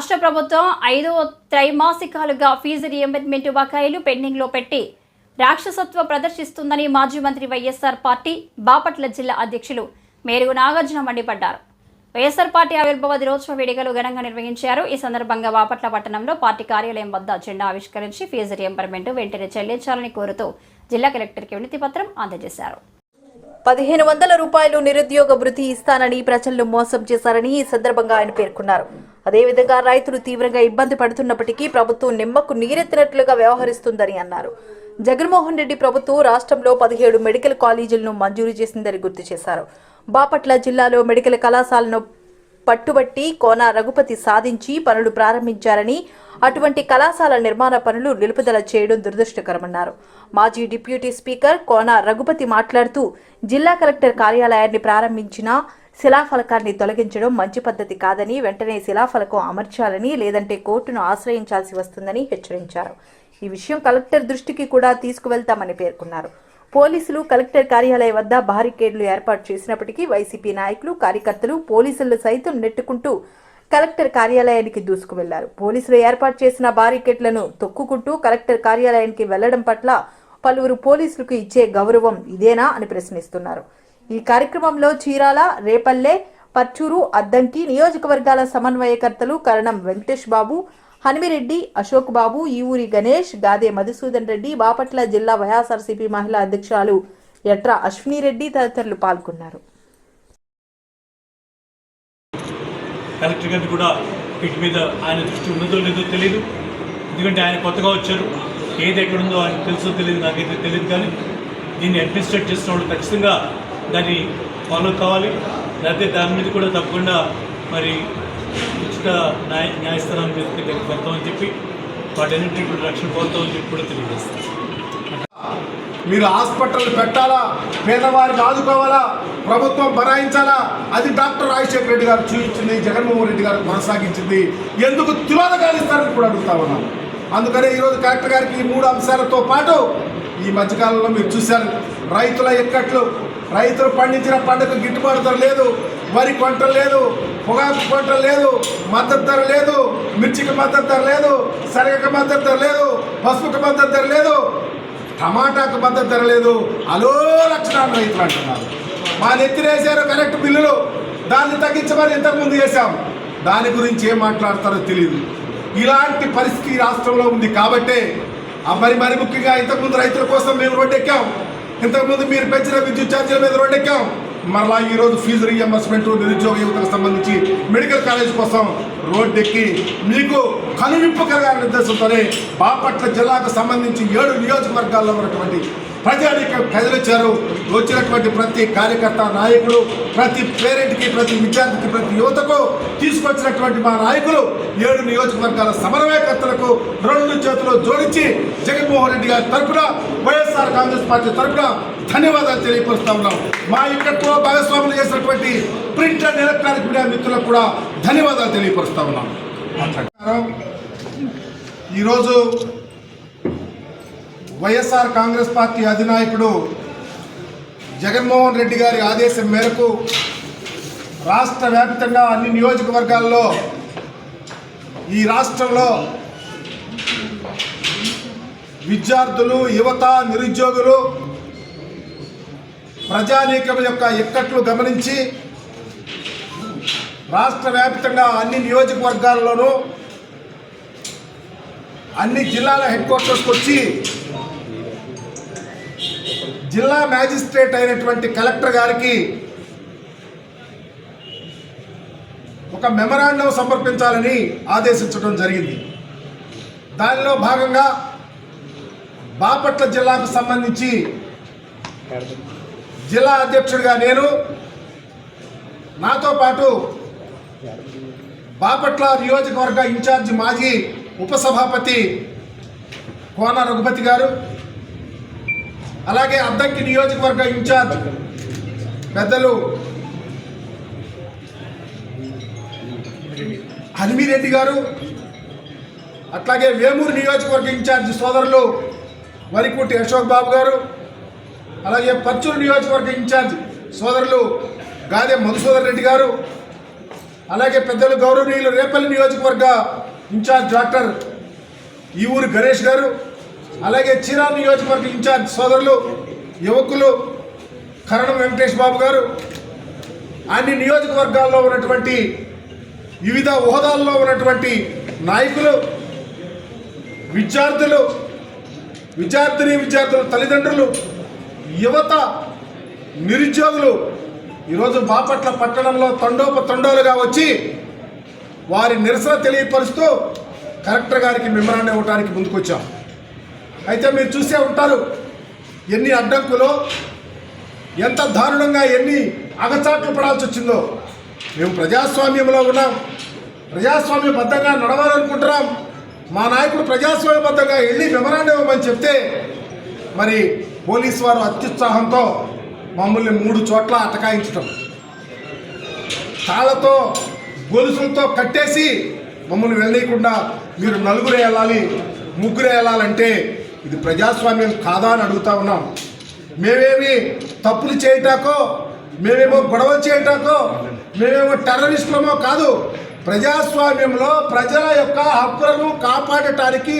రాష్ట్ర ప్రభుత్వం ఐదో త్రైమాసికాలుగా ఫీజు రియంబర్స్మెంట్ బకాయిలు పెండింగ్లో పెట్టి రాక్షసత్వ ప్రదర్శిస్తుందని మాజీ మంత్రి వైఎస్ఆర్ పార్టీ బాపట్ల జిల్లా అధ్యక్షులు మేరుగు నాగార్జున మండిపడ్డారు. వైఎస్ఆర్ పార్టీ ఆవిర్భావ దినోత్సవ వేడుకలు ఘనంగా నిర్వహించారు. ఈ సందర్భంగా బాపట్ల పట్టణంలో పార్టీ కార్యాలయం వద్ద జెండా ఆవిష్కరించి ఫీజు రియంబర్మెంట్ వెంటనే చెల్లించాలని కోరుతూ జిల్లా కలెక్టర్కి వినతి పత్రం అందజేశారు. పదిహేను వందల రూపాయలు నిరుద్యోగ వృత్తి ఇస్తానని ప్రజలను మోసం చేశారని ఈ సందర్భంగా ఆయన పేర్కొన్నారు. అదేవిధంగా రైతులు తీవ్రంగా ఇబ్బంది పడుతున్నప్పటికీ ప్రభుత్వం నిమ్మకు నీరెత్తినట్లుగా వ్యవహరిస్తుందని అన్నారు. జగన్మోహన్ రెడ్డి ప్రభుత్వం రాష్ట్రంలో పదిహేడు మెడికల్ కాలేజీలను మంజూరు చేసిందని గుర్తు చేశారు. బాపట్ల జిల్లాలో మెడికల్ కళాశాలను పట్టుబట్టి కోన రఘుపతి సాధించి పనులు ప్రారంభించారని అటువంటి కళాశాల నిర్మాణ పనులు నిలుపుదల చేయడం దురదృష్టకరమన్నారు. మాజీ డిప్యూటీ స్పీకర్ కోన రఘుపతి మాట్లాడుతూ జిల్లా కలెక్టర్ కార్యాలయాన్ని ప్రారంభించిన శిలాఫలకాన్ని తొలగించడం మంచి పద్ధతి కాదని వెంటనే శిలాఫలకం అమర్చాలని లేదంటే కోర్టును ఆశ్రయించాల్సి వస్తుందని హెచ్చరించారు. ఈ విషయం కలెక్టర్ దృష్టికి కూడా తీసుకువెళ్తామని పేర్కొన్నారు. పోలీసులు కలెక్టర్ కార్యాలయం వద్ద బారికేడ్లు ఏర్పాటు చేసినప్పటికీ వైసీపీ నాయకులు కార్యకర్తలు పోలీసులు సైతం నెట్టుకుంటూ కలెక్టర్ కార్యాలయానికి దూసుకు వెళ్ళారు పోలీసులు ఏర్పాటు చేసిన బారికేడ్లను తొక్కుకుంటూ కలెక్టర్ కార్యాలయానికి వెళ్ళడం పట్ల పలువురు పోలీసులకు ఇచ్చే గౌరవం ఇదేనా అని ప్రశ్నిస్తున్నారు. ఈ కార్యక్రమంలో చీరాల రేపల్లె పర్చూరు అద్దంకి నియోజకవర్గాల సమన్వయకర్తలు కరణం వెంకటేష్ బాబు హనిమిరెడ్డి అశోక్ బాబు ఈవూరి గణేష్ గాదే మధుసూదన్ రెడ్డి బాపట్ల జిల్లా వైఎస్ఆర్సీపీ మహిళా అధ్యక్షురాలు ఎట్రా అశ్విని రెడ్డి తదితరులు పాల్గొన్నారు. కలెక్టర్ గారిని కూడా వీటి మీద ఆయన దృష్టి ఉన్నదో లేదో తెలియదు ఎందుకంటే ఆయన కొత్తగా వచ్చారు. ఏది ఎక్కడుందో ఆయన తెలుసో తెలియదు నాకైతే తెలియదు కానీ దీన్ని అడ్మినిస్ట్రేట్ చేసిన వాళ్ళు ఖచ్చితంగా దాన్ని ఫాలో కావాలి. లేకపోతే దాని మీద కూడా తప్పకుండా మరి ఉచిత న్యాయ న్యాయస్థానం మీదకి దగ్గర పెడతామని చెప్పి వాటన్నింటినీ కూడా రక్షణ పొందుతామని చెప్పి కూడా తెలియజేస్తాం. మీరు హాస్పిటల్ పెట్టాలా? పేదవారిని ఆదుకోవాలా? ప్రభుత్వం బనాయించాలా అది డాక్టర్ రాజశేఖర రెడ్డి గారు చూపించింది జగన్మోహన్ రెడ్డి గారు కొనసాగించింది. ఎందుకు తిరోధకాలు ఇస్తారని కూడా అడుగుతా ఉన్నాను అందుకనే ఈరోజు కలెక్టర్ గారికి ఈ మూడు అంశాలతో పాటు ఈ మధ్యకాలంలో మీరు చూశారు రైతుల ఎక్కట్లు రైతులు పండించిన పంటకు గిట్టుబాటు ధర లేదు వరి పంట లేదు పొగాకు కొంట లేదు మద్దతు ధర లేదు మిర్చికి మద్దతు ధర లేదు శనగకి మద్దతు ధర లేదు పసుపుకి మద్దతు ధర లేదు టమాటాకు మద్దతు ధర లేదు. అలో లక్షణాలు రైతులు అంటున్నారు. మా నెత్తిరేసారు కరెక్ట్ బిల్లులు. దాన్ని తగ్గించమని ఇంతకుముందు చేశాం. దాని గురించి ఏం మాట్లాడతారో తెలియదు ఇలాంటి పరిస్థితి రాష్ట్రంలో ఉంది కాబట్టే ఆ మరి మరి ముఖ్యంగా ఇంతకుముందు రైతుల కోసం మేము రోడ్డెక్కాం. ఇంతకుముందు మీరు పెంచిన విద్యుత్ ఛార్జీల మీద రోడ్డెక్కాం. మరలా ఈరోజు ఫీజు రీఎంబర్స్మెంట్ నిరుద్యోగ యువతకు సంబంధించి మెడికల్ కాలేజ్ కోసం రోడ్డెక్కి మీకు కనువిప్పు కలగాలనే ఉద్దేశంతోనే బాపట్ల జిల్లాకు సంబంధించి ఏడు నియోజకవర్గాల్లో ఉన్నటువంటి ప్రజానికి కదిలిచ్చారు వచ్చినటువంటి ప్రతి కార్యకర్త నాయకుడు ప్రతి పేరెంట్కి ప్రతి విద్యార్థికి ప్రతి యువతకు తీసుకొచ్చినటువంటి మా నాయకులు ఏడు నియోజకవర్గాల సమన్వయకర్తలకు రెండు చేతులు జోడించి జగన్మోహన్ రెడ్డి గారి తరఫున వైఎస్ఆర్ కాంగ్రెస్ పార్టీ తరఫున ధన్యవాదాలు తెలియపరుస్తా ఉన్నాం. మా ఇక్కట్లో భాగస్వాములు చేసినటువంటి ప్రింట్ అండ్ ఎలక్ట్రానిక్ మీడియా మిత్రులకు కూడా ధన్యవాదాలు తెలియపరుస్తా ఉన్నాం. ఈరోజు వైఎస్ఆర్ కాంగ్రెస్ పార్టీ అధినాయకుడు జగన్మోహన్ రెడ్డి గారి ఆదేశం మేరకు రాష్ట్ర వ్యాప్తంగా అన్ని నియోజకవర్గాల్లో ఈ రాష్ట్రంలో విద్యార్థులు యువత నిరుద్యోగులు ప్రజానీకం యొక్క ఇక్కట్లు గమనించి రాష్ట్ర వ్యాప్తంగా అన్ని నియోజకవర్గాల్లోనూ అన్ని జిల్లాల హెడ్ క్వార్టర్స్కి వచ్చి జిల్లా మ్యాజిస్ట్రేట్ అయినటువంటి కలెక్టర్ గారికి ఒక మెమరాండం సమర్పించాలని ఆదేశించడం జరిగింది. దానిలో భాగంగా బాపట్ల జిల్లాకు సంబంధించి జిల్లా అధ్యక్షుడిగా నేను నాతో పాటు బాపట్ల నియోజకవర్గ ఇన్ఛార్జి మాజీ ఉపసభాపతి కోన రఘుపతి గారు అలాగే అద్దంకి నియోజకవర్గ ఇన్ఛార్జ్ పెద్దలు హనుమిరెడ్డి గారు అట్లాగే వేమూరు నియోజకవర్గ ఇన్ఛార్జ్ సోదరులు వరికుట్టి అశోక్ బాబు గారు అలాగే పచ్చూరు నియోజకవర్గ ఇన్ఛార్జ్ సోదరులు గాదే మధుసూదర్ రెడ్డి గారు అలాగే పెద్దలు గౌరవనీయులు రేపల్లి నియోజకవర్గ ఇన్ఛార్జ్ డాక్టర్ ఈ ఊరు గణేష్ గారు అలాగే చిరా నియోజకవర్గ ఇన్ఛార్జ్ సోదరులు యువకులు కరణం వెంకటేష్ బాబు గారు అన్ని నియోజకవర్గాల్లో ఉన్నటువంటి వివిధ హోదాల్లో ఉన్నటువంటి నాయకులు విద్యార్థులు విద్యార్థిని విద్యార్థుల తల్లిదండ్రులు యువత నిరుద్యోగులు ఈరోజు బాపట్ల పట్టణంలో తండోపతండోలుగా వచ్చి వారి నిరసన తెలియపరుస్తూ కలెక్టర్ గారికి మెమరాన్ని ఇవ్వడానికి ముందుకొచ్చాం. అయితే మీరు చూసే ఉంటారు. ఎన్ని అడ్డంకులో ఎంత దారుణంగా ఎన్ని అగచాట్లు పడాల్సి వచ్చిందో. మేము ప్రజాస్వామ్యంలో ఉన్నాం. ప్రజాస్వామ్యబద్ధంగా నడవాలనుకుంటున్నాం. మా నాయకుడు ప్రజాస్వామ్యబద్ధంగా వెళ్ళి మెమరాండం ఇవ్వమని చెప్తే మరి పోలీసు వారు అత్యుత్సాహంతో మమ్మల్ని మూడు చోట్ల అటకాయించటం. తాళ్ళతో గొలుసులతో కట్టేసి మమ్మల్ని వెళ్ళకుండా మీరు నలుగురే వెళ్ళాలి ముగ్గురే వెళ్ళాలంటే ఇది ప్రజాస్వామ్యం కాదా అని అడుగుతా ఉన్నాం. మేమేమి తప్పులు చేయటాకో మేమేమో గొడవలు చేయటాకో మేమేమో టెర్రరిస్టులమో కాదు ప్రజాస్వామ్యంలో ప్రజల యొక్క హక్కులను కాపాడటానికి